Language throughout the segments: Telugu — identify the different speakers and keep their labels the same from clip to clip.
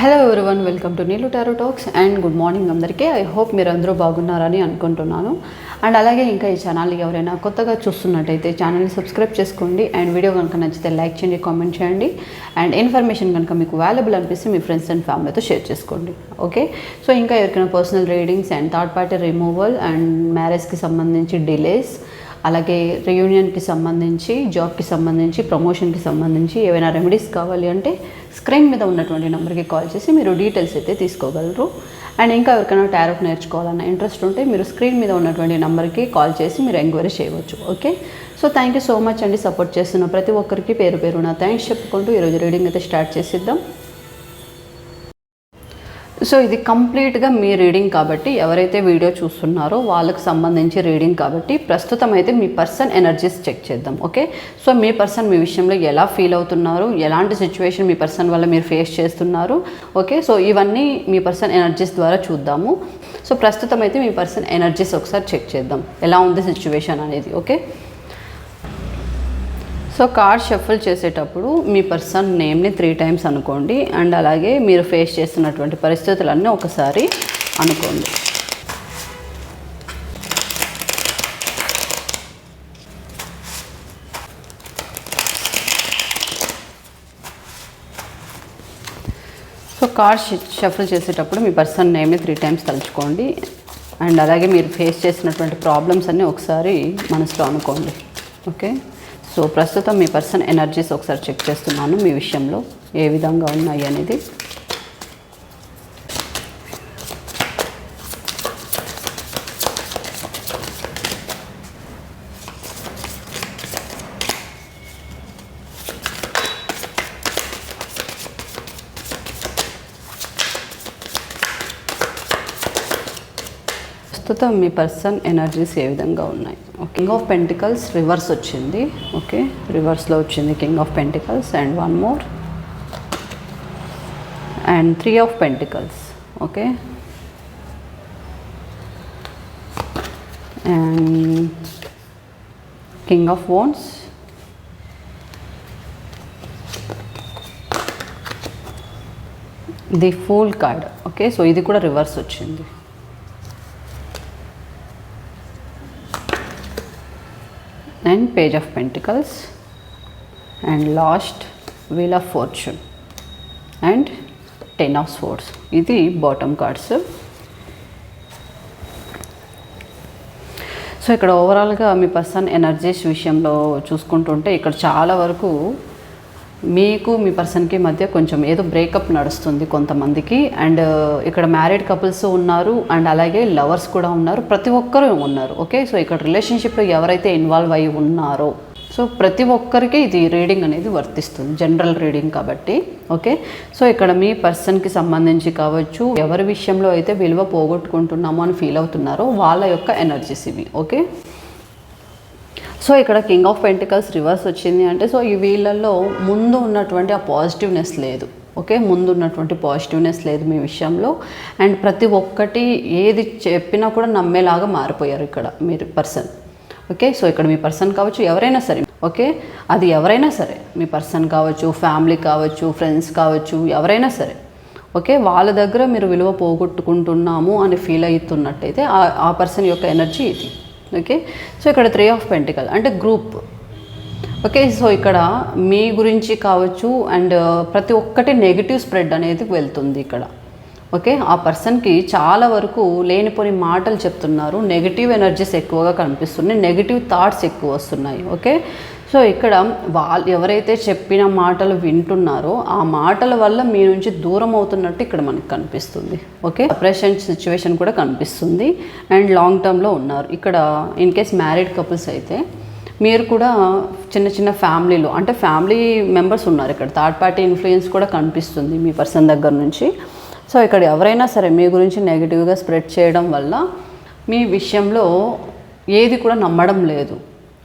Speaker 1: Hello everyone welcome to Neelu tarot talks and good morning అందరికీ. ఐ హోప్ మీరు అందరూ బాగున్నారని అనుకుంటున్నాను. అండ్ అలాగే ఇంకా ఈ ఛానల్ ఎవరైనా కొత్తగా చూస్తున్నట్టయితే ఛానల్ని సబ్స్క్రైబ్ చేసుకోండి అండ్ వీడియో కనుక నచ్చితే లైక్ చేయండి కామెంట్ చేయండి. అండ్ ఇన్ఫర్మేషన్ కనుక మీకు వాల్యుబుల్ అనిపిస్తే మీ ఫ్రెండ్స్ అండ్ ఫ్యామిలీతో షేర్ చేసుకోండి. ఓకే సో ఇంకా ఎవరికైనా personal readings and third party removal and మ్యారేజ్కి సంబంధించి డిలేస్ అలాగే రియూనియన్కి సంబంధించి జాబ్కి సంబంధించి ప్రమోషన్కి సంబంధించి ఏవైనా రెమెడీస్ కావాలి అంటే స్క్రీన్ మీద ఉన్నటువంటి నెంబర్కి కాల్ చేసి మీరు డీటెయిల్స్ అయితే తీసుకోగలరు. అండ్ ఇంకా ఎవరికైనా టారఫ్ నేర్చుకోవాలన్న ఇంట్రెస్ట్ ఉంటే మీరు స్క్రీన్ మీద ఉన్నటువంటి నెంబర్కి కాల్ చేసి మీరు ఎంక్వైరీ చేయవచ్చు. Okay so thank you so much అండి సపోర్ట్ చేస్తున్న ప్రతి ఒక్కరికి. పేరు పేరున థ్యాంక్స్ చెప్పుకుంటూ ఈరోజు రీడింగ్ అయితే స్టార్ట్ చేసిద్దాం. సో ఇది కంప్లీట్గా మీ రీడింగ్ కాబట్టి ఎవరైతే వీడియో చూస్తున్నారో వాళ్ళకి సంబంధించి రీడింగ్ కాబట్టి ప్రస్తుతం అయితే మీ పర్సన్ ఎనర్జీస్ చెక్ చేద్దాం ఓకే? సో మీ పర్సన్ మీ విషయంలో ఎలా ఫీల్ అవుతున్నారు? ఎలాంటి సిచ్యువేషన్ మీ పర్సన్ వల్ల మీరు ఫేస్ చేస్తున్నారు? ఓకే? సో ఇవన్నీ మీ పర్సన్ ఎనర్జీస్ ద్వారా చూద్దాము. సో ప్రస్తుతం అయితే మీ పర్సన్ ఎనర్జీస్ ఒకసారి చెక్ చేద్దాం. ఎలా ఉంది సిచ్యువేషన్ అనేది ఓకే? సో కార్డ్ షఫుల్ చేసేటప్పుడు మీ పర్సన్ నేమ్ని త్రీ టైమ్స్ అనుకోండి అండ్ అలాగే మీరు ఫేస్ చేస్తున్నటువంటి పరిస్థితులన్నీ ఒకసారి అనుకోండి. సో కార్డ్ షఫుల్ చేసేటప్పుడు మీ పర్సన్ నేమ్ని త్రీ టైమ్స్ తలుచుకోండి అండ్ అలాగే మీరు ఫేస్ చేసినటువంటి ప్రాబ్లమ్స్ అన్నీ ఒకసారి మనసులో అనుకోండి. ఓకే? సో ప్రస్తుతం మీ పర్సన్ ఎనర్జీస్ ఒకసారి చెక్ చేస్తున్నాను మీ విషయంలో ఏ విధంగా ఉన్నాయి అనేది. ప్రస్తుతం మీ పర్సన్ ఎనర్జీస్ ఏ విధంగా ఉన్నాయి? కింగ్ ఆఫ్ పెంటికల్స్ రివర్స్ వచ్చింది. ఓకే రివర్స్లో వచ్చింది king of pentacles and one more and three of pentacles okay and king of wands the fool card okay so ఇది కూడా రివర్స్ వచ్చింది. And page of pentacles and last wheel of fortune and ten of swords ఇది బాటమ్ కార్డ్స్ సో ఇక్కడ ఓవరాల్గా మీ పర్సన్ ఎనర్జీస్ విషయంలో చూసుకుంటుంటే ఇక్కడ చాలా వరకు మీకు మీ పర్సన్కి మధ్య కొంచెం ఏదో బ్రేకప్ నడుస్తుంది కొంతమందికి. అండ్ ఇక్కడ మ్యారీడ్ కపుల్స్ ఉన్నారు అండ్ అలాగే లవర్స్ కూడా ఉన్నారు. ప్రతి ఒక్కరు ఉన్నారు ఓకే? సో ఇక్కడ రిలేషన్షిప్లో ఎవరైతే ఇన్వాల్వ్ అయి ఉన్నారో సో ప్రతి ఒక్కరికి ఇది రీడింగ్ అనేది వర్తిస్తుంది జనరల్ రీడింగ్ కాబట్టి ఓకే? సో ఇక్కడ మీ పర్సన్కి సంబంధించి కావచ్చు ఎవరి విషయంలో అయితే విలువ పోగొట్టుకుంటున్నామో అని ఫీల్ అవుతున్నారో వాళ్ళ యొక్క ఎనర్జీస్ ఇవి ఓకే? సో ఇక్కడ కింగ్ ఆఫ్ పెంటికల్స్ రివర్స్ వచ్చింది అంటే సో ఈ వీళ్ళల్లో ముందు ఉన్నటువంటి ఆ పాజిటివ్నెస్ లేదు. ఓకే ముందు ఉన్నటువంటి పాజిటివ్నెస్ లేదు మీ విషయంలో. అండ్ ప్రతి ఒక్కటి ఏది చెప్పినా కూడా నమ్మేలాగా మారిపోయారు ఇక్కడ మీరు పర్సన్ ఓకే సో ఇక్కడ మీ పర్సన్ కావచ్చు ఎవరైనా సరే. ఓకే అది ఎవరైనా సరే. మీ పర్సన్ కావచ్చు ఫ్యామిలీ కావచ్చు ఫ్రెండ్స్ కావచ్చు ఎవరైనా సరే. ఓకే వాళ్ళ దగ్గర మీరు విలువ పోగొట్టుకుంటున్నాము అని ఫీల్ అవుతున్నట్టయితే ఆ పర్సన్ యొక్క ఎనర్జీ ఇది. ఓకే? సో ఇక్కడ త్రీ ఆఫ్ పెంటికల్ అంటే గ్రూప్ ఓకే సో ఇక్కడ మీ గురించి కావచ్చు అండ్ uh, ప్రతి ఒక్కటి నెగిటివ్ స్ప్రెడ్ అనేది వెళ్తుంది ఇక్కడ. ఓకే? ఆ పర్సన్కి చాలా వరకు లేనిపోని మాటలు చెప్తున్నారు. నెగిటివ్ ఎనర్జీస్ ఎక్కువగా కనిపిస్తున్నాయి. నెగిటివ్ థాట్స్ ఎక్కువ వస్తున్నాయి. ఓకే? సో ఇక్కడ వాళ్ళు ఎవరైతే చెప్పిన మాటలు వింటున్నారో ఆ మాటల వల్ల మీ నుంచి దూరం అవుతున్నట్టు ఇక్కడ మనకు కనిపిస్తుంది. ఓకే? సపరేషన్ సిచ్యువేషన్ కూడా కనిపిస్తుంది. అండ్ లాంగ్ టర్మ్లో ఉన్నారు. ఇక్కడ ఇన్ కేస్ మ్యారీడ్ కపుల్స్ అయితే మీరు కూడా చిన్న చిన్న ఫ్యామిలీలో అంటే ఫ్యామిలీ మెంబర్స్ ఉన్నారు ఇక్కడ. థర్డ్ పార్టీ ఇన్ఫ్లుయెన్స్ కూడా కనిపిస్తుంది మీ పర్సన్ దగ్గర నుంచి. సో ఇక్కడ ఎవరైనా సరే మీ గురించి నెగిటివ్గా స్ప్రెడ్ చేయడం వల్ల మీ విషయంలో ఏది కూడా నమ్మడం లేదు.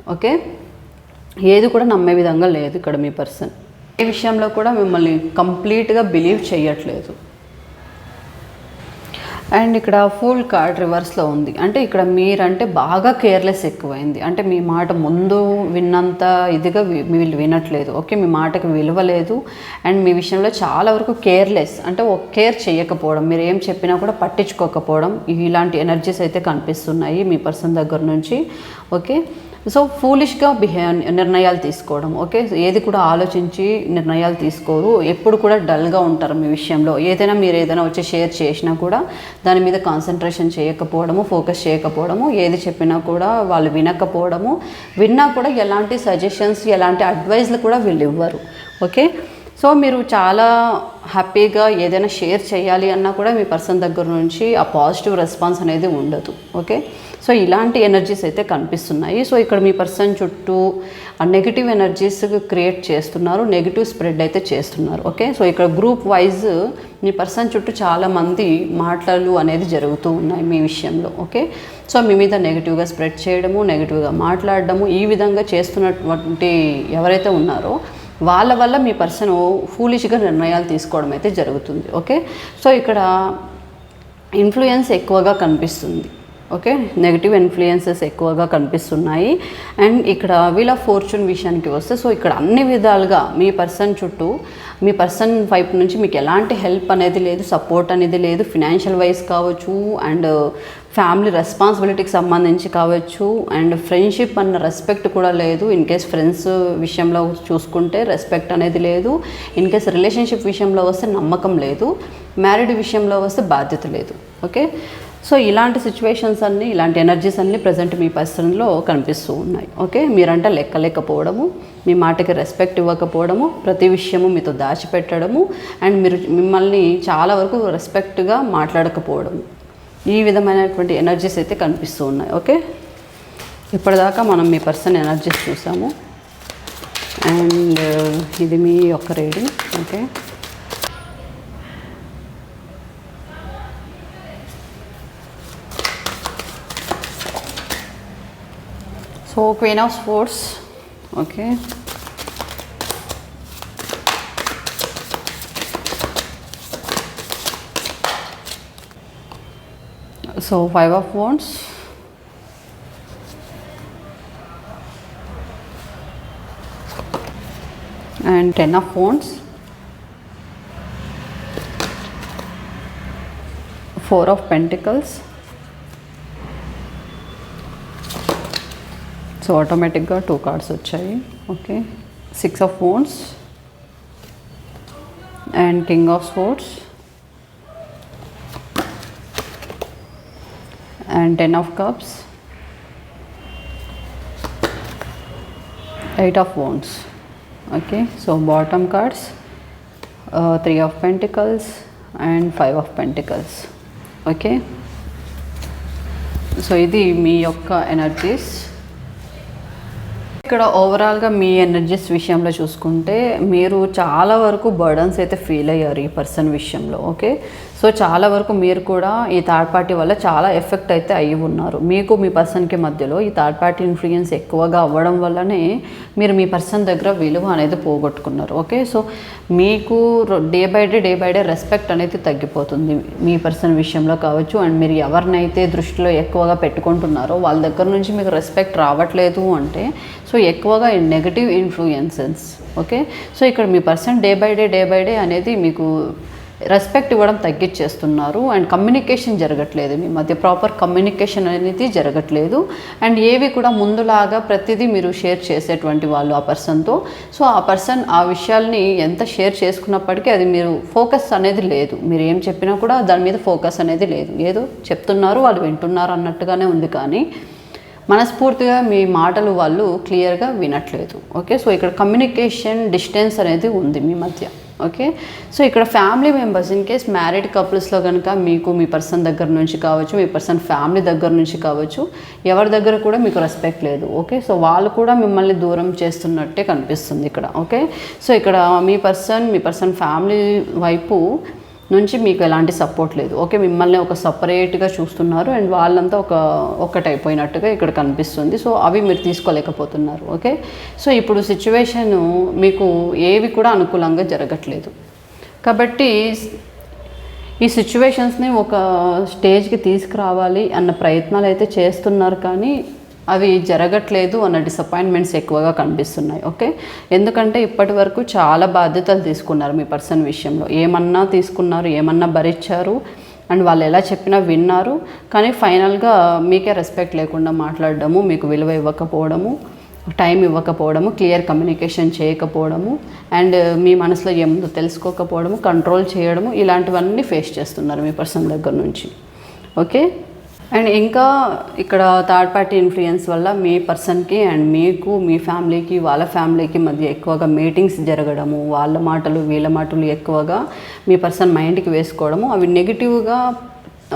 Speaker 1: ఓకే? ఏది కూడా నమ్మే విధంగా లేదు ఇక్కడ మీ పర్సన్. ఏ విషయంలో కూడా మిమ్మల్ని కంప్లీట్గా బిలీవ్ చేయట్లేదు అండ్ ఇక్కడ ఫుల్ కార్డ్ రివర్స్లో ఉంది. అంటే ఇక్కడ మీరంటే బాగా కేర్లెస్ ఎక్కువైంది. అంటే మీ మాట ముందు విన్నంత ఇదిగా వి- వీళ్ళు వినట్లేదు. ఓకే మీ మాటకి విలువ లేదు అండ్ మీ విషయంలో చాలా వరకు కేర్లెస్. అంటే ఒక కేర్ చేయకపోవడం మీరు ఏం చెప్పినా కూడా పట్టించుకోకపోవడం ఇలాంటి ఎనర్జీస్ అయితే కనిపిస్తున్నాయి మీ పర్సన్ దగ్గర నుంచి. ఓకే? సో ఫూలిష్గా బిహేవ్ నిర్ణయాలు తీసుకోవడం ఓకే ఏది కూడా ఆలోచించి నిర్ణయాలు తీసుకోరు. ఎప్పుడు కూడా డల్గా ఉంటారు మీ విషయంలో. ఏదైనా మీరు ఏదైనా వచ్చి షేర్ చేసినా కూడా దాని మీద కాన్సన్ట్రేషన్ చేయకపోవడము ఫోకస్ చేయకపోవడము ఏది చెప్పినా కూడా వాళ్ళు వినకపోవడము. విన్నా కూడా ఎలాంటి సజెషన్స్ ఎలాంటి అడ్వైజ్లు కూడా వీళ్ళు ఇవ్వరు ఓకే సో మీరు చాలా హ్యాపీగా ఏదైనా షేర్ చేయాలి అన్నా కూడా మీ పర్సన్ దగ్గర నుంచి ఆ పాజిటివ్ రెస్పాన్స్ అనేది ఉండదు ఓకే సో ఇలాంటి ఎనర్జీస్ అయితే కనిపిస్తున్నాయి. సో ఇక్కడ మీ పర్సన్ చుట్టూ ఆ నెగిటివ్ ఎనర్జీస్ క్రియేట్ చేస్తున్నారు నెగిటివ్ స్ప్రెడ్ అయితే చేస్తున్నారు. ఓకే సో ఇక్కడ గ్రూప్ వైజ్ మీ పర్సన్ చుట్టూ చాలామంది మాటలు అనేది జరుగుతూ ఉన్నాయి మీ విషయంలో. ఓకే సో మీ మీద నెగిటివ్గా స్ప్రెడ్ చేయడము నెగిటివ్గా మాట్లాడడము ఈ విధంగా చేస్తున్నటువంటి ఎవరైతే ఉన్నారో వాళ్ళ వల్ల మీ పర్సన్ ఫూలిష్గా నిర్ణయాలు తీసుకోవడం అయితే జరుగుతుంది. ఓకే సో ఇక్కడ ఇన్ఫ్లుయెన్స్ ఎక్కువగా కనిపిస్తుంది. ఓకే? నెగిటివ్ ఇన్ఫ్లుయెన్సెస్ ఎక్కువగా కనిపిస్తున్నాయి. అండ్ ఇక్కడ వీళ్ళ ఆఫ్ ఫార్చ్యూన్ విషయానికి వస్తే సో ఇక్కడ అన్ని విధాలుగా మీ పర్సన్ చుట్టూ మీ పర్సన్ వైపు నుంచి మీకు ఎలాంటి హెల్ప్ అనేది లేదు సపోర్ట్ అనేది లేదు ఫినాన్షియల్ వైజ్ కావచ్చు అండ్ ఫ్యామిలీ రెస్పాన్సిబిలిటీకి సంబంధించి కావచ్చు అండ్ ఫ్రెండ్షిప్ అన్న రెస్పెక్ట్ కూడా లేదు. ఇన్ కేస్ ఫ్రెండ్స్ విషయంలో చూసుకుంటే రెస్పెక్ట్ అనేది లేదు. ఇన్ కేస్ రిలేషన్షిప్ విషయంలో వస్తే నమ్మకం లేదు. మ్యారీడ్ విషయంలో వస్తే బాధ్యత లేదు. ఓకే? సో ఇలాంటి సిచ్యువేషన్స్ అన్నీ ఇలాంటి ఎనర్జీస్ అన్నీ ప్రజెంట్ మీ పర్సన్లో కనిపిస్తూ ఉన్నాయి. ఓకే? మీరంటే లెక్కలేకపోవడము మీ మాటకి రెస్పెక్ట్ ఇవ్వకపోవడము ప్రతి విషయము మీతో దాచిపెట్టడము అండ్ మీరు మిమ్మల్ని చాలా వరకు రెస్పెక్ట్గా మాట్లాడకపోవడము ఈ విధమైనటువంటి ఎనర్జీస్ అయితే కనిపిస్తూ ఉన్నాయి. ఓకే? ఇప్పటిదాకా మనం మీ పర్సన్ ఎనర్జీస్ చూసాము. అండ్ uh, ఇది మీ యొక్క reading okay? So queen of swords. Okay. So five of wands. And ten of wands. Four of pentacles. So ఆటోమేటిక్గా టూ కార్డ్స్ వచ్చాయి okay six of phones and king of swords and ten of cups eight of wands okay so bottom cards three of pentacles and five of pentacles okay so ఇది మీ యొక్క ఎనర్జీస్ ఇక్కడ ఓవరాల్గా మీ ఎనర్జీస్ విషయంలో చూసుకుంటే మీరు చాలా వరకు బర్డన్స్ అయితే ఫీల్ అయ్యారు ఈ పర్సన్ విషయంలో ఓకే సో చాలా వరకు మీరు కూడా ఈ థర్డ్ పార్టీ వల్ల చాలా ఎఫెక్ట్ అయితే అయ్యి ఉన్నారు. మీకు మీ పర్సన్కి మధ్యలో ఈ థర్డ్ పార్టీ ఇన్ఫ్లుయెన్స్ ఎక్కువగా అవ్వడం వల్లనే మీరు మీ పర్సన్ దగ్గర విలువ అనేది పోగొట్టుకున్నారు. ఓకే సో మీకు day by day day by day respect అనేది తగ్గిపోతుంది మీ పర్సన్ విషయంలో కావచ్చు. అండ్ మీరు ఎవరినైతే దృష్టిలో ఎక్కువగా పెట్టుకుంటున్నారో వాళ్ళ దగ్గర నుంచి మీకు రెస్పెక్ట్ రావట్లేదు అంటే సో ఎక్కువగా నెగటివ్ ఇన్ఫ్లుయెన్సెస్ ఓకే సో ఇక్కడ మీ person day by day day by day అనేది మీకు రెస్పెక్ట్ ఇవ్వడం తగ్గించేస్తున్నారు అండ్ కమ్యూనికేషన్ జరగట్లేదు. మీ మధ్య ప్రాపర్ కమ్యూనికేషన్ అనేది జరగట్లేదు. అండ్ ఏవి కూడా ముందులాగా ప్రతిదీ మీరు షేర్ చేసేటువంటి వాళ్ళు ఆ పర్సన్తో సో ఆ పర్సన్ ఆ విషయాల్ని ఎంత షేర్ చేసుకున్నప్పటికీ అది మీరు ఫోకస్ అనేది లేదు. మీరు ఏం చెప్పినా కూడా దాని మీద ఫోకస్ అనేది లేదు. ఏదో చెప్తున్నారు వాళ్ళు వింటున్నారు అన్నట్టుగానే ఉంది కానీ మనస్ఫూర్తిగా మీ మాటలు వాళ్ళు క్లియర్గా వినట్లేదు. ఓకే సో ఇక్కడ కమ్యూనికేషన్ డిస్టెన్స్ అనేది ఉంది మీ మధ్య. ఓకే? సో ఇక్కడ family members in case married కపుల్స్లో కనుక మీకు మీ పర్సన్ దగ్గర నుంచి కావచ్చు మీ పర్సన్ ఫ్యామిలీ దగ్గర నుంచి కావచ్చు ఎవరి దగ్గర కూడా మీకు రెస్పెక్ట్ లేదు ఓకే? సో వాళ్ళు కూడా మిమ్మల్ని దూరం చేస్తున్నట్టే కనిపిస్తుంది ఇక్కడ ఓకే? సో ఇక్కడ మీ పర్సన్ మీ పర్సన్ ఫ్యామిలీ వైపు నుంచి మీకు ఎలాంటి సపోర్ట్ లేదు. ఓకే మిమ్మల్ని ఒక సపరేట్గా చూస్తున్నారు అండ్ వాళ్ళంతా ఒక ఒక్కటైపోయినట్టుగా ఇక్కడ కనిపిస్తుంది. సో అవి మీరు తీసుకోలేకపోతున్నారు. ఓకే సో ఇప్పుడు సిచ్యువేషను మీకు ఏవి కూడా అనుకూలంగా జరగట్లేదు. కాబట్టి ఈ సిచ్యువేషన్స్ని ఒక స్టేజ్కి తీసుకురావాలి అన్న ప్రయత్నాలు అయితే చేస్తున్నారు కానీ అవి జరగట్లేదు అన్న డిసప్పాయింట్మెంట్స్ ఎక్కువగా కనిపిస్తున్నాయి ఓకే? ఎందుకంటే ఇప్పటి వరకు చాలా బాధ్యతలు తీసుకున్నారు మీ పర్సన్ విషయంలో. ఏమన్నా తీసుకున్నారు ఏమన్నా భరించారు అండ్ వాళ్ళు ఎలా చెప్పినా విన్నారు కానీ ఫైనల్గా మీకే రెస్పెక్ట్ లేకుండా మాట్లాడడము మీకు విలువ ఇవ్వకపోవడము టైం ఇవ్వకపోవడము క్లియర్ కమ్యూనికేషన్ చేయకపోవడము అండ్ మీ మనసులో ఏముందో తెలుసుకోకపోవడము కంట్రోల్ చేయడము ఇలాంటివన్నీ ఫేస్ చేస్తున్నారు మీ పర్సన్ దగ్గర నుంచి ఓకే? అండ్ ఇంకా ఇక్కడ థర్డ్ పార్టీ ఇన్ఫ్లుయెన్స్ వల్ల మీ పర్సన్కి అండ్ మీకు మీ ఫ్యామిలీకి వాళ్ళ ఫ్యామిలీకి మధ్య ఎక్కువగా మీటింగ్స్ జరగడము వాళ్ళ మాటలు వీళ్ళ మాటలు ఎక్కువగా మీ పర్సన్ మైండ్కి వేసుకోవడము అవి నెగిటివ్గా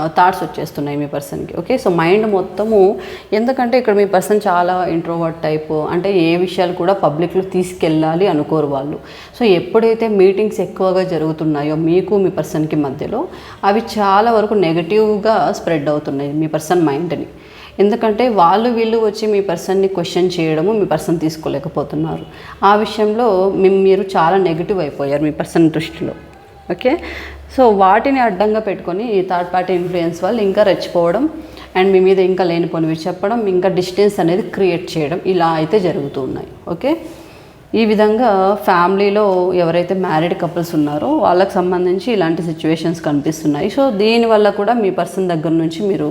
Speaker 1: థాట్స్ వచ్చేస్తున్నాయి మీ పర్సన్కి ఓకే సో మైండ్ మొత్తము ఎందుకంటే ఇక్కడ మీ పర్సన్ చాలా ఇంట్రోవర్ట్ టైప్ అంటే ఏ విషయాలు కూడా పబ్లిక్లో తీసుకెళ్ళాలి అనుకోరు వాళ్ళు. సో ఎప్పుడైతే మీటింగ్స్ ఎక్కువగా జరుగుతున్నాయో మీకు మీ పర్సన్కి మధ్యలో అవి చాలా వరకు నెగటివ్గా స్ప్రెడ్ అవుతున్నాయి మీ పర్సన్ మైండ్ని ఎందుకంటే వాళ్ళు వీళ్ళు వచ్చి మీ పర్సన్ని క్వశ్చన్ చేయడము మీ పర్సన్ తీసుకోలేకపోతున్నారు. ఆ విషయంలో మీ- మీరు చాలా నెగిటివ్ అయిపోయారు మీ పర్సన్ దృష్టిలో ఓకే సో వాటిని అడ్డంగా పెట్టుకొని ఈ థర్డ్ పార్టీ ఇన్ఫ్లుయెన్స్ వాళ్ళు ఇంకా రెచ్చిపోవడం అండ్ మీ మీద ఇంకా లేనిపోనివి చెప్పడం ఇంకా డిస్టెన్స్ అనేది క్రియేట్ చేయడం ఇలా అయితే జరుగుతూ ఉన్నాయి. ఓకే ఈ విధంగా ఫ్యామిలీలో ఎవరైతే మ్యారీడ్ కపుల్స్ ఉన్నారో వాళ్ళకి సంబంధించి ఇలాంటి సిచ్యువేషన్స్ కనిపిస్తున్నాయి. సో దీనివల్ల కూడా మీ పర్సన్ దగ్గర నుంచి మీరు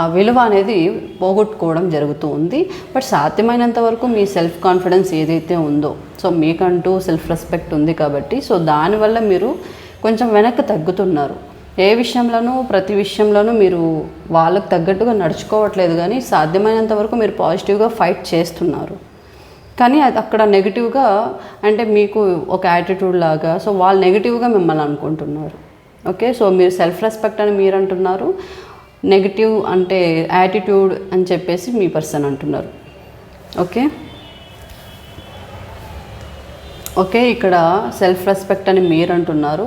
Speaker 1: ఆ విలువ అనేది పోగొట్టుకోవడం జరుగుతూ ఉంది. బట్ సాధ్యమైనంత వరకు మీ సెల్ఫ్ కాన్ఫిడెన్స్ ఏదైతే ఉందో సో మీకంటూ సెల్ఫ్ రెస్పెక్ట్ ఉంది కాబట్టి సో దానివల్ల మీరు కొంచెం వెనక్కి తగ్గుతున్నారు. ఏ విషయంలోనూ ప్రతి విషయంలోనూ మీరు వాళ్ళకు తగ్గట్టుగా నడుచుకోవట్లేదు కానీ సాధ్యమైనంత వరకు మీరు పాజిటివ్గా ఫైట్ చేస్తున్నారు. కానీ అది అక్కడ నెగిటివ్గా అంటే మీకు ఒక యాటిట్యూడ్ లాగా సో వాళ్ళు నెగిటివ్గా మిమ్మల్ని అనుకుంటున్నారు. ఓకే సో మీరు సెల్ఫ్ రెస్పెక్ట్ అని మీరు అంటున్నారు నెగిటివ్ అంటే యాటిట్యూడ్ అని చెప్పేసి మీ పర్సన్ అంటున్నారు. ఓకే? ఓకే ఇక్కడ సెల్ఫ్ రెస్పెక్ట్ అని మీరు అంటున్నారు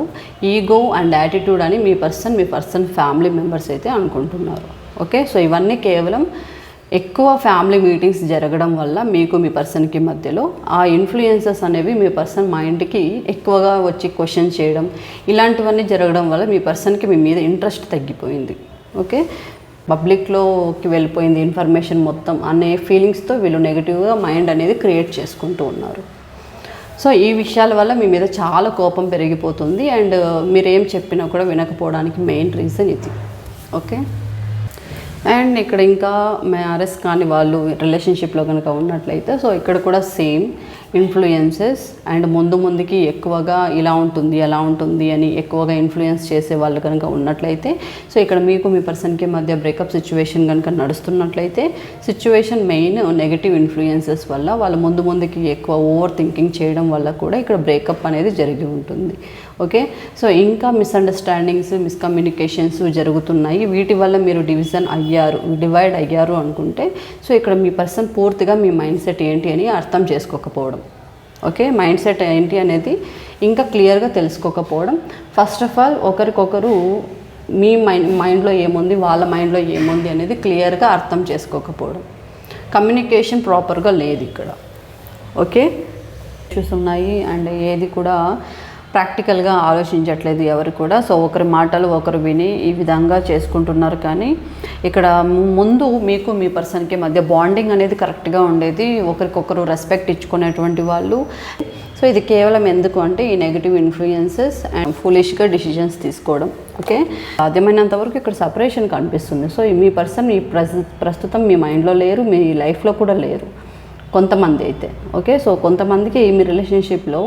Speaker 1: ఈగో అండ్ యాటిట్యూడ్ అని మీ పర్సన్ మీ పర్సన్ ఫ్యామిలీ మెంబర్స్ అయితే అనుకుంటున్నారు. ఓకే సో ఇవన్నీ కేవలం ఎక్కువ ఫ్యామిలీ మీటింగ్స్ జరగడం వల్ల మీకు మీ పర్సన్కి మధ్యలో ఆ ఇన్ఫ్లుయెన్సెస్ అనేవి మీ పర్సన్ మైండ్కి ఎక్కువగా వచ్చి క్వశ్చన్ చేయడం ఇలాంటివన్నీ జరగడం వల్ల మీ పర్సన్కి మీ మీద ఇంట్రెస్ట్ తగ్గిపోయింది. ఓకే పబ్లిక్లోకి వెళ్ళిపోయింది ఇన్ఫర్మేషన్ మొత్తం అనే ఫీలింగ్స్తో వీళ్ళు నెగిటివ్గా మైండ్ అనేది క్రియేట్ చేసుకుంటూ ఉన్నారు. సో ఈ విషయాల వల్ల మీ మీద చాలా కోపం పెరిగిపోతుంది అండ్ మీరేం చెప్పినా కూడా వినకపోవడానికి మెయిన్ రీజన్ ఇది. ఓకే? అండ్ ఇక్కడ ఇంకా మ్యారేజ్ కాని వాళ్ళు రిలేషన్షిప్లో కనుక ఉన్నట్లయితే సో ఇక్కడ కూడా సేమ్. ఇన్ఫ్లుయెన్సెస్ అండ్ ముందు ముందుకి ఎక్కువగా ఇలా ఉంటుంది ఎలా ఉంటుంది అని ఎక్కువగా ఇన్ఫ్లుయెన్స్ చేసే వాళ్ళు కనుక ఉన్నట్లయితే సో ఇక్కడ మీకు మీ పర్సన్కి మధ్య బ్రేకప్ సిచ్యువేషన్ కనుక నడుస్తున్నట్లయితే సిచ్యువేషన్ మెయిన్ నెగిటివ్ ఇన్ఫ్లుయెన్సెస్ వల్ల వాళ్ళు ముందు ముందుకి ఎక్కువ ఓవర్ థింకింగ్ చేయడం వల్ల కూడా ఇక్కడ బ్రేకప్ అనేది జరిగి ఉంటుంది. ఓకే సో ఇంకా మిస్అండర్స్టాండింగ్స్ మిస్కమ్యూనికేషన్స్ జరుగుతున్నాయి. వీటి వల్ల మీరు డివిజన్ అయ్యారు డివైడ్ అయ్యారు అనుకుంటే సో ఇక్కడ మీ పర్సన్ పూర్తిగా మీ మైండ్ సెట్ ఏంటి అని అర్థం చేసుకోకపోవడం. ఓకే మైండ్ సెట్ ఏంటి అనేది ఇంకా క్లియర్గా తెలుసుకోకపోవడం. ఫస్ట్ ఆఫ్ ఆల్ ఒకరికొకరు మీ మైండ్ మైండ్లో ఏముంది వాళ్ళ మైండ్లో ఏముంది అనేది క్లియర్గా అర్థం చేసుకోకపోవడం. కమ్యూనికేషన్ ప్రాపర్గా లేదు ఇక్కడ. ఓకే ఇష్యూస్ ఉన్నాయి. అండ్ ఏది కూడా ప్రాక్టికల్గా ఆలోచించట్లేదు ఎవరు కూడా. సో ఒకరి మాటలు ఒకరు విని ఈ విధంగా చేసుకుంటున్నారు కానీ ఇక్కడ ముందు మీకు మీ పర్సన్కి మధ్య బాండింగ్ అనేది కరెక్ట్గా ఉండేది. ఒకరికొకరు రెస్పెక్ట్ ఇచ్చుకునేటువంటి వాళ్ళు. సో ఇది కేవలం ఎందుకు అంటే ఈ నెగిటివ్ ఇన్ఫ్లుయెన్సెస్ అండ్ ఫులిష్గా డిసిజన్స్ తీసుకోవడం. ఓకే? సాధ్యమైనంత వరకు ఇక్కడ సపరేషన్ కనిపిస్తుంది. సో మీ పర్సన్ మీ ప్రస్తుతం మీ మైండ్లో లేరు మీ లైఫ్లో కూడా లేరు. కొంతమంది అయితే. ఓకే? సో కొంతమందికి మీ రిలేషన్షిప్లో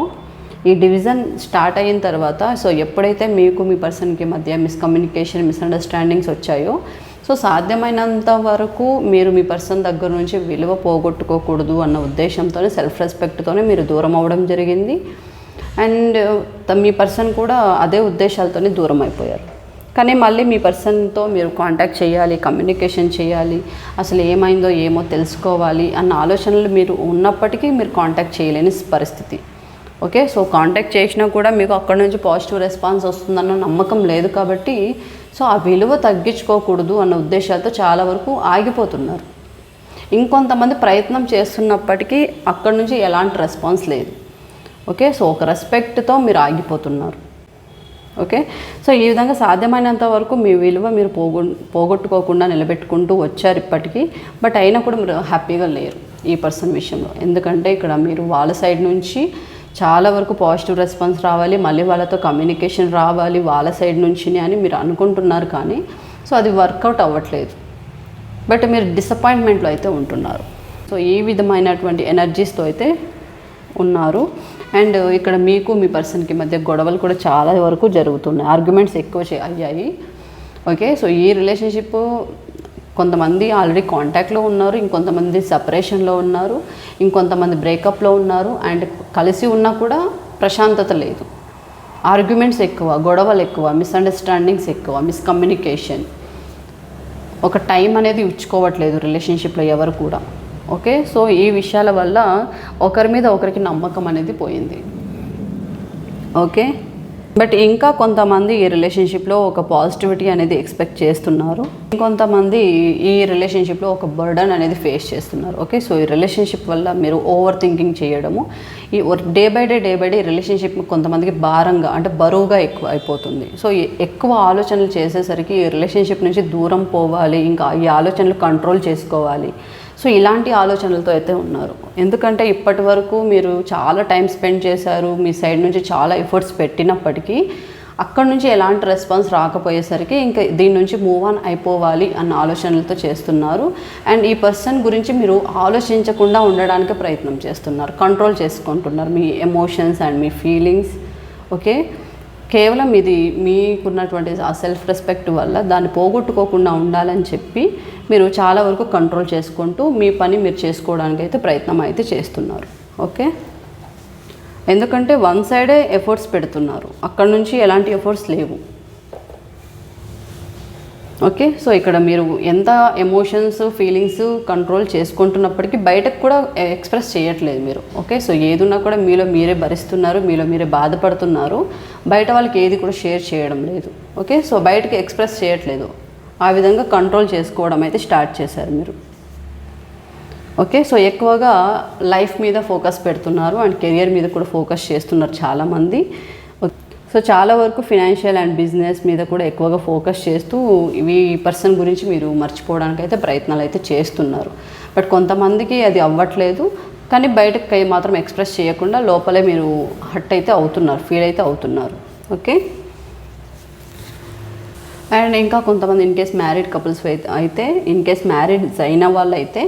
Speaker 1: ఈ డివిజన్ స్టార్ట్ అయిన తర్వాత సో ఎప్పుడైతే మీకు మీ పర్సన్కి మధ్య మిస్కమ్యూనికేషన్ మిస్అండర్స్టాండింగ్స్ వచ్చాయో సో సాధ్యమైనంత వరకు మీరు మీ పర్సన్ దగ్గర నుంచి విలువ పోగొట్టుకోకూడదు అన్న ఉద్దేశంతోనే సెల్ఫ్ రెస్పెక్ట్తోనే మీరు దూరం అవ్వడం జరిగింది. అండ్ మీ పర్సన్ కూడా అదే ఉద్దేశాలతోనే దూరం అయిపోయారు. కానీ మళ్ళీ మీ పర్సన్తో మీరు కాంటాక్ట్ చేయాలి కమ్యూనికేషన్ చేయాలి అసలు ఏమైందో ఏమో తెలుసుకోవాలి అన్న ఆలోచనలు మీరు ఉన్నప్పటికీ మీరు కాంటాక్ట్ చేయలేని పరిస్థితి. ఓకే సో కాంటాక్ట్ చేసినా కూడా మీకు అక్కడ నుంచి పాజిటివ్ రెస్పాన్స్ వస్తుందన్న నమ్మకం లేదు కాబట్టి సో ఆ విలువ తగ్గించుకోకూడదు అన్న ఉద్దేశాలతో చాలా వరకు ఆగిపోతున్నారు. ఇంకొంతమంది ప్రయత్నం చేస్తున్నప్పటికీ అక్కడ నుంచి ఎలాంటి రెస్పాన్స్ లేదు. ఓకే సో ఒక రెస్పెక్ట్తో మీరు ఆగిపోతున్నారు. ఓకే సో ఈ విధంగా సాధ్యమైనంత వరకు మీ విలువ మీరు పోగొ పోగొట్టుకోకుండా నిలబెట్టుకుంటూ వచ్చారు ఇప్పటికీ బట్ అయినా కూడా మీరు హ్యాపీగా లేరు ఈ పర్సన్ విషయంలో. ఎందుకంటే ఇక్కడ మీరు వాళ్ళ సైడ్ నుంచి చాలా వరకు పాజిటివ్ రెస్పాన్స్ రావాలి మళ్ళీ వాళ్ళతో కమ్యూనికేషన్ రావాలి వాళ్ళ సైడ్ నుంచి అని మీరు అనుకుంటున్నారు కానీ సో అది వర్కౌట్ అవ్వట్లేదు. బట్ మీరు డిసప్పాయింట్మెంట్లో అయితే ఉంటున్నారు. సో ఈ విధమైనటువంటి ఎనర్జీస్తో అయితే ఉన్నారు. అండ్ ఇక్కడ మీకు మీ పర్సన్కి మధ్య గొడవలు కూడా చాలా వరకు జరుగుతున్నాయి. ఆర్గ్యుమెంట్స్ ఎక్కువ అయ్యాయి. ఓకే? సో ఈ రిలేషన్షిప్ కొంతమంది ఆల్రెడీ కాంటాక్ట్లో ఉన్నారు ఇంకొంతమంది సపరేషన్లో ఉన్నారు ఇంకొంతమంది బ్రేకప్లో ఉన్నారు అండ్ కలిసి ఉన్నా కూడా ప్రశాంతత లేదు. ఆర్గ్యుమెంట్స్ ఎక్కువ గొడవలు ఎక్కువ మిస్అండర్స్టాండింగ్స్ ఎక్కువ మిస్కమ్యూనికేషన్ ఒక టైం అనేది ఉచ్చుకోవట్లేదు రిలేషన్షిప్లో ఎవరు కూడా. ఓకే సో ఈ విషయాల వల్ల ఒకరి మీద ఒకరికి నమ్మకం అనేది పోయింది. ఓకే బట్ ఇంకా కొంతమంది ఈ రిలేషన్షిప్లో ఒక పాజిటివిటీ అనేది ఎక్స్పెక్ట్ చేస్తున్నారు. ఇంకొంతమంది ఈ రిలేషన్షిప్లో ఒక బర్డన్ అనేది ఫేస్ చేస్తున్నారు. ఓకే సో ఈ రిలేషన్షిప్ వల్ల మీరు ఓవర్ థింకింగ్ చేయడము ఈ day by day day by day relationship కొంతమందికి భారంగా అంటే బరువుగా ఎక్కువ అయిపోతుంది. సో ఎక్కువ ఆలోచనలు చేసేసరికి ఈ రిలేషన్షిప్ నుంచి దూరం పోవాలి ఇంకా ఈ ఆలోచనలు కంట్రోల్ చేసుకోవాలి. సో ఇలాంటి ఆలోచనలతో అయితే ఉన్నారు. ఎందుకంటే ఇప్పటి వరకు మీరు చాలా టైం స్పెండ్ చేశారు మీ సైడ్ నుంచి చాలా ఎఫర్ట్స్ పెట్టినప్పటికీ అక్కడ నుంచి ఎలాంటి రెస్పాన్స్ రాకపోయేసరికి ఇంకా దీని నుంచి మూవ్ ఆన్ అయిపోవాలి అన్న ఆలోచనలతో చేస్తున్నారు. అండ్ ఈ పర్సన్ గురించి మీరు ఆలోచించకుండా ఉండడానికి ప్రయత్నం చేస్తున్నారు కంట్రోల్ చేసుకుంటున్నారు మీ ఎమోషన్స్ అండ్ మీ ఫీలింగ్స్ ఓకే? కేవలం ఇది మీకున్నటువంటి ఆ సెల్ఫ్ రెస్పెక్ట్ వల్ల దాన్ని పోగొట్టుకోకుండా ఉండాలని చెప్పి మీరు చాలా వరకు కంట్రోల్ చేసుకుంటూ మీ పని మీరు చేసుకోవడానికి అయితే ప్రయత్నం అయితే చేస్తున్నారు. ఓకే? ఎందుకంటే వన్ సైడే ఎఫర్ట్స్ పెడుతున్నారు. అక్కడ నుంచి ఎలాంటి ఎఫర్ట్స్ లేవు. ఓకే సో ఇక్కడ మీరు ఎంత ఎమోషన్స్ ఫీలింగ్స్ కంట్రోల్ చేసుకుంటున్నప్పటికీ బయటకు కూడా ఎక్స్ప్రెస్ చేయట్లేదు మీరు. ఓకే సో ఏదున్నా కూడా మీలో మీరే భరిస్తున్నారు మీలో మీరే బాధపడుతున్నారు. బయట వాళ్ళకి ఏది కూడా షేర్ చేయడం లేదు. ఓకే సో బయటకి ఎక్స్ప్రెస్ చేయట్లేదు. ఆ విధంగా కంట్రోల్ చేసుకోవడం అయితే స్టార్ట్ చేశారు మీరు. ఓకే సో ఎక్కువగా లైఫ్ మీద ఫోకస్ పెడుతున్నారు అండ్ కెరియర్ మీద కూడా ఫోకస్ చేస్తున్నారు చాలామంది. సో చాలా వరకు ఫినాన్షియల్ అండ్ బిజినెస్ మీద కూడా ఎక్కువగా ఫోకస్ చేస్తూ ఇవి పర్సన్ గురించి మీరు మర్చిపోవడానికి అయితే ప్రయత్నాలు అయితే చేస్తున్నారు. బట్ కొంతమందికి అది అవ్వట్లేదు. కానీ బయటకు మాత్రం ఎక్స్ప్రెస్ చేయకుండా లోపలే మీరు హట్ అయితే అవుతున్నారు ఫీల్ అయితే అవుతున్నారు. ఓకే? అండ్ ఇంకా కొంతమంది ఇన్ కేస్ మ్యారీడ్ కపుల్స్ అయితే ఇన్ కేస్ మ్యారీడ్ అయిన వాళ్ళు అయితే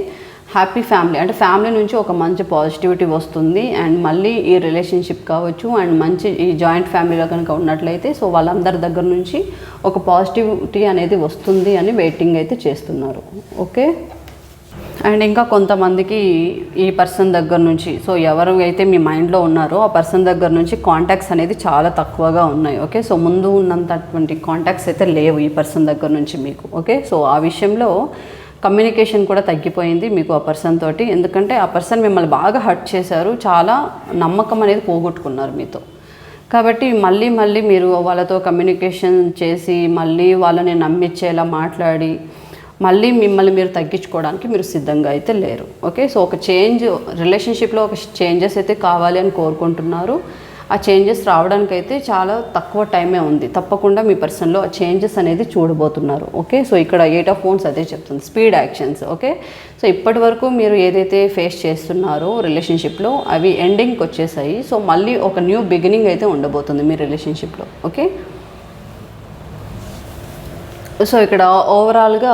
Speaker 1: హ్యాపీ ఫ్యామిలీ. అంటే ఫ్యామిలీ నుంచి ఒక మంచి పాజిటివిటీ వస్తుంది. అండ్ మళ్ళీ ఈ రిలేషన్షిప్ కావచ్చు అండ్ మంచి ఈ జాయింట్ ఫ్యామిలీలో కనుక ఉన్నట్లయితే సో వాళ్ళందరి దగ్గర నుంచి ఒక పాజిటివిటీ అనేది వస్తుంది అని వెయిటింగ్ అయితే చేస్తున్నారు. ఓకే? అండ్ ఇంకా కొంతమందికి ఈ పర్సన్ దగ్గర నుంచి సో ఎవరు అయితే మీ మైండ్లో ఉన్నారో ఆ పర్సన్ దగ్గర నుంచి కాంటాక్ట్స్ అనేది చాలా తక్కువగా ఉన్నాయి. ఓకే? సో ముందు ఉన్నంతటువంటి కాంటాక్ట్స్ అయితే లేవు ఈ పర్సన్ దగ్గర నుంచి మీకు. ఓకే? సో ఆ విషయంలో కమ్యూనికేషన్ కూడా తగ్గిపోయింది మీకు ఆ పర్సన్ తోటి. ఎందుకంటే ఆ పర్సన్ మిమ్మల్ని బాగా హర్ట్ చేశారు చాలా నమ్మకం అనేది పోగొట్టుకున్నారు మీతో. కాబట్టి మళ్ళీ మళ్ళీ మీరు వాళ్ళతో కమ్యూనికేషన్ చేసి మళ్ళీ వాళ్ళని నమ్మించేలా మాట్లాడి మళ్ళీ మిమ్మల్ని మీరు తగ్గించుకోవడానికి మీరు సిద్ధంగా అయితే లేరు. ఓకే? సో ఒక చేంజ్ రిలేషన్షిప్లో ఒక చేంజెస్ అయితే కావాలి అని కోరుకుంటున్నారు. ఆ చేంజెస్ రావడానికి అయితే చాలా తక్కువ టైమే ఉంది. తప్పకుండా మీ పర్సన్లో ఆ చేంజెస్ అనేది చూడబోతున్నారు. ఓకే? సో ఇక్కడ ఎయిట్ ఆఫ్ ఫోన్స్ అదే చెప్తుంది. Speed actions okay? సో ఇప్పటి వరకు మీరు ఏదైతే ఫేస్ చేస్తున్నారో రిలేషన్షిప్లో అవి ఎండింగ్కి వచ్చేసాయి. సో మళ్ళీ ఒక న్యూ బిగినింగ్ అయితే ఉండబోతుంది మీ రిలేషన్షిప్లో ఓకే? సో ఇక్కడ ఓవరాల్గా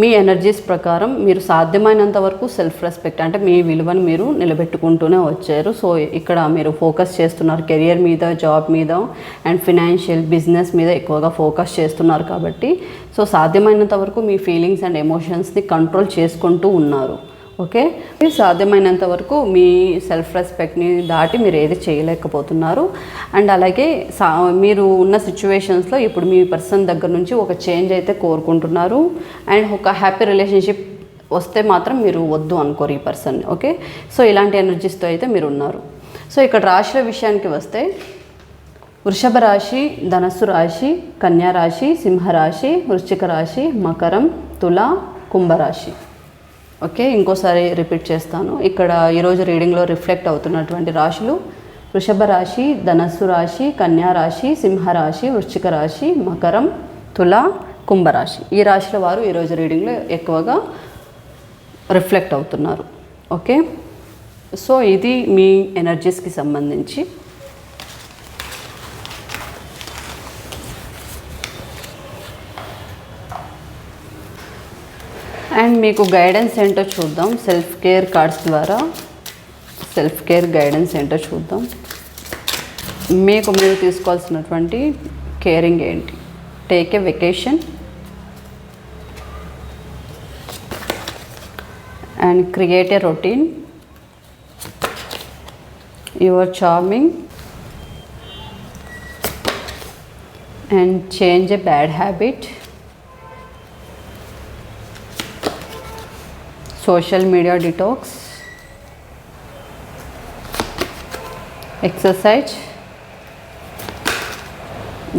Speaker 1: మీ ఎనర్జీస్ ప్రకారం మీరు సాధ్యమైనంత వరకు సెల్ఫ్ రెస్పెక్ట్ అంటే మీ విలువను మీరు నిలబెట్టుకుంటూనే వచ్చారు. సో ఇక్కడ మీరు ఫోకస్ చేస్తున్నారు కెరియర్ మీద జాబ్ మీద అండ్ ఫినాన్షియల్ బిజినెస్ మీద ఎక్కువగా ఫోకస్ చేస్తున్నారు కాబట్టి. సో సాధ్యమైనంత వరకు మీ ఫీలింగ్స్ అండ్ ఎమోషన్స్ని కంట్రోల్ చేసుకుంటూ ఉన్నారు. ఓకే? సాధ్యమైనంత వరకు మీ సెల్ఫ్ రెస్పెక్ట్ని దాటి మీరు ఏది చేయలేకపోతున్నారు. అండ్ అలాగే సా మీరు ఉన్న సిచ్యువేషన్స్లో ఇప్పుడు మీ పర్సన్ దగ్గర నుంచి ఒక చేంజ్ అయితే కోరుకుంటున్నారు. అండ్ ఒక హ్యాపీ రిలేషన్షిప్ వస్తే మాత్రం మీరు వద్దు అనుకోరు ఈ పర్సన్ ఓకే? సో ఇలాంటి ఎనర్జీస్తో అయితే మీరు ఉన్నారు. సో ఇక్కడ రాశుల విషయానికి వస్తే వృషభ రాశి ధనస్సు రాశి కన్యా రాశి సింహరాశి వృశ్చిక రాశి మకరం తుల కుంభరాశి ఓకే ఇంకోసారి రిపీట్ చేస్తాను. ఇక్కడ ఈరోజు రీడింగ్లో రిఫ్లెక్ట్ అవుతున్నటువంటి రాశులు వృషభ రాశి ధనస్సు రాశి కన్యా రాశి సింహరాశి వృశ్చిక రాశి మకరం తుల కుంభరాశి ఈ రాశుల వారు ఈరోజు రీడింగ్లో ఎక్కువగా రిఫ్లెక్ట్ అవుతున్నారు. ఓకే సో ఇది మీ ఎనర్జీస్కి సంబంధించి. అండ్ మీకు గైడెన్స్ ఏంటో చూద్దాం. సెల్ఫ్ కేర్ కార్డ్స్ ద్వారా. సెల్ఫ్ కేర్ గైడెన్స్ ఏంటో చూద్దాం. మీకు మీరు తీసుకోవాల్సినటువంటి కేరింగ్ ఏంటి? Take a vacation and create a routine your charming and change a bad habit social media detox. Exercise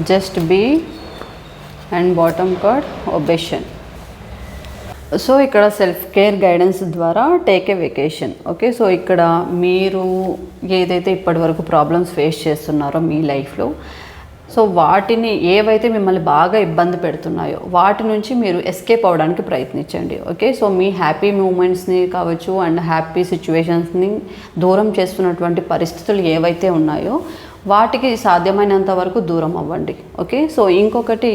Speaker 1: just be and bottom card obsession so ఇక్కడ సెల్ఫ్ కేర్ గైడెన్స్ ద్వారా take a vacation okay so ఇక్కడ మీరు ఏదైతే ఇప్పటివరకు ప్రాబ్లమ్స్ ఫేస్ చేస్తున్నారో మీ లైఫ్లో సో వాటిని ఏవైతే మిమ్మల్ని బాగా ఇబ్బంది పెడుతున్నాయో వాటి నుంచి మీరు ఎస్కేప్ అవ్వడానికి ప్రయత్నించండి ఓకే సో మీ హ్యాపీ మూమెంట్స్ని కావచ్చు అండ్ హ్యాపీ సిచ్యువేషన్స్ని దూరం చేస్తున్నటువంటి పరిస్థితులు ఏవైతే ఉన్నాయో వాటికి సాధ్యమైనంత వరకు దూరం అవ్వండి ఓకే సో ఇంకొకటి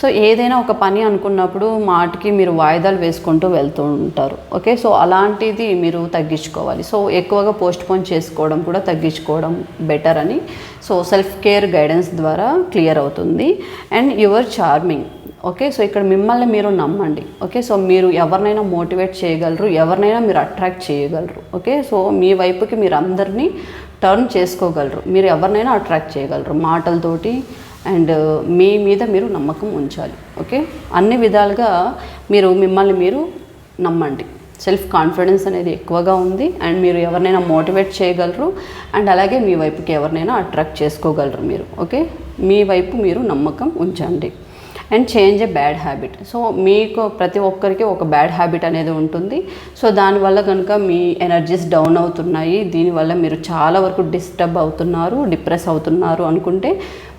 Speaker 1: సో ఏదైనా ఒక పని అనుకున్నప్పుడు మాటికి మీరు వాయిదాలు వేసుకుంటూ వెళ్తూ ఉంటారు ఓకే సో అలాంటిది మీరు తగ్గించుకోవాలి. సో ఎక్కువగా పోస్ట్ పోన్ చేసుకోవడం కూడా తగ్గించుకోవడం బెటర్ అని సో సెల్ఫ్ కేర్ గైడెన్స్ ద్వారా క్లియర్ అవుతుంది. And your charming. Okay so ఇక్కడ మిమ్మల్ని మీరు నమ్మండి. ఓకే సో మీరు ఎవరినైనా మోటివేట్ చేయగలరు ఎవరినైనా మీరు అట్రాక్ట్ చేయగలరు. ఓకే సో మీ వైపుకి మీరు అందరినీ టర్న్ చేసుకోగలరు. మీరు ఎవరినైనా అట్రాక్ట్ చేయగలరు మాటలతోటి. అండ్ మీ మీద మీరు నమ్మకం ఉంచాలి. ఓకే అన్ని విధాలుగా మీరు మిమ్మల్ని మీరు నమ్మండి. సెల్ఫ్ కాన్ఫిడెన్స్ అనేది ఎక్కువగా ఉంది అండ్ మీరు ఎవరినైనా మోటివేట్ చేయగలరు అండ్ అలాగే మీ వైపుకి ఎవరినైనా అట్రాక్ట్ చేసుకోగలరు మీరు ఓకే మీ వైపు మీరు నమ్మకం ఉంచండి. And change a bad habit so మీకు ప్రతి ఒక్కరికి ఒక బ్యాడ్ హ్యాబిట్ అనేది ఉంటుంది. సో దానివల్ల కనుక మీ ఎనర్జీస్ డౌన్ అవుతున్నాయి. దీనివల్ల మీరు చాలా వరకు డిస్టర్బ్ అవుతున్నారు డిప్రెస్ అవుతున్నారు అనుకుంటే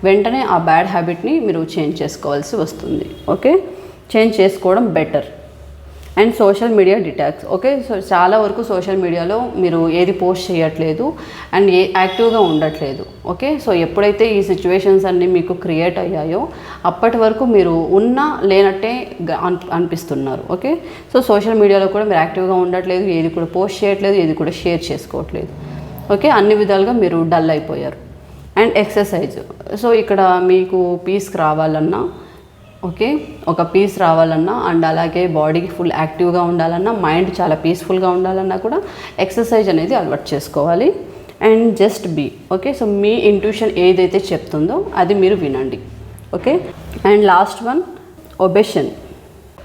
Speaker 1: వెంటనే ఆ బ్యాడ్ హ్యాబిట్ని మీరు చేంజ్ చేసుకోవాల్సి వస్తుంది ఓకే చేంజ్ చేసుకోవడం better and social media detox. Okay? So చాలా వరకు సోషల్ మీడియాలో మీరు ఏది పోస్ట్ చేయట్లేదు అండ్ ఏ యాక్టివ్గా ఉండట్లేదు. ఓకే? సో ఎప్పుడైతే ఈ సిచ్యువేషన్స్ అన్నీ మీకు క్రియేట్ అయ్యాయో అప్పటి వరకు మీరు ఉన్నా లేనట్టే అనిపిస్తున్నారు. ఓకే? సో సోషల్ మీడియాలో కూడా మీరు యాక్టివ్గా ఉండట్లేదు ఏది కూడా పోస్ట్ చేయట్లేదు ఏది కూడా షేర్ చేసుకోవట్లేదు. ఓకే? అన్ని విధాలుగా మీరు డల్ అయిపోయారు. And exercise. సో ఇక్కడ మీకు పీస్కి రావాలన్నా ఓకే? ఒక పీస్ రావాలన్నా అండ్ అలాగే బాడీకి ఫుల్ యాక్టివ్గా ఉండాలన్నా మైండ్ చాలా పీస్ఫుల్గా ఉండాలన్నా కూడా ఎక్సర్సైజ్ అనేది అలవాటు చేసుకోవాలి. And just be okay? So me intuition ఏదైతే చెప్తుందో అది మీరు వినండి okay? And last one obsession.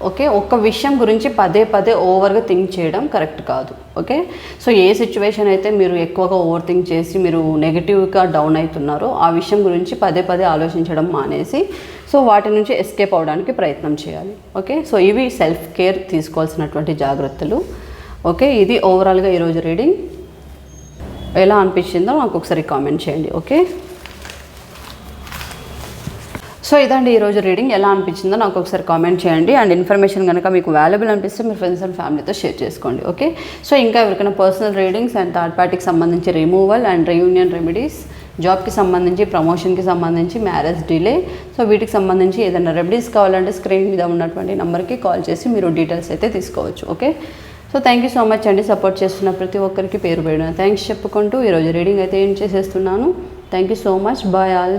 Speaker 1: Okay? ఒక్క విషయం గురించి పదే పదే ఓవర్గా థింక్ చేయడం కరెక్ట్ కాదు. ఓకే? సో ఏ సిచ్యువేషన్ అయితే మీరు ఎక్కువగా ఓవర్ థింక్ చేసి మీరు నెగిటివ్గా డౌన్ అవుతున్నారో ఆ విషయం గురించి పదే పదే ఆలోచించడం మానేసి సో వాటి నుంచి ఎస్కేప్ అవడానికి ప్రయత్నం చేయాలి. ఓకే? సో ఇవి సెల్ఫ్ కేర్ తీసుకోవాల్సినటువంటి జాగ్రత్తలు. ఓకే? ఇది ఓవరాల్గా ఈరోజు రీడింగ్. ఎలా అనిపించిందో నాకు ఒకసారి కామెంట్ చేయండి. ఓకే? సో ఇదండి ఈరోజు రీడింగ్. ఎలా అనిపించిందో నాకు ఒకసారి కామెంట్ చేయండి. అండ్ ఇన్ఫర్మేషన్ కనుక మీకు వాల్యుబుల్ అనిపిస్తే మీ ఫ్రెండ్స్ అండ్ ఫ్యామిలీతో షేర్ చేసుకోండి ఓకే? సో ఇంకా ఎవరికైనా పర్సనల్ రీడింగ్స్ అండ్ థర్డ్ పార్టీకి సంబంధించి రిమూవల్ అండ్ రీయూనియన్ రెమెడీస్ జాబ్కి సంబంధించి ప్రమోషన్కి సంబంధించి మ్యారేజ్ డిలే సో వీటికి సంబంధించి ఏదైనా రెమెడీస్ కావాలంటే స్క్రీన్ మీద ఉన్నటువంటి నెంబర్కి కాల్ చేసి మీరు డీటెయిల్స్ అయితే తీసుకోవచ్చు okay? So thank you so much అండి సపోర్ట్ చేస్తున్న ప్రతి ఒక్కరికి పేరు పెడిన థ్యాంక్స్ చెప్పుకుంటూ ఈరోజు రీడింగ్ అయితే ఏం చేసేస్తున్నాను. Thank you so much bye all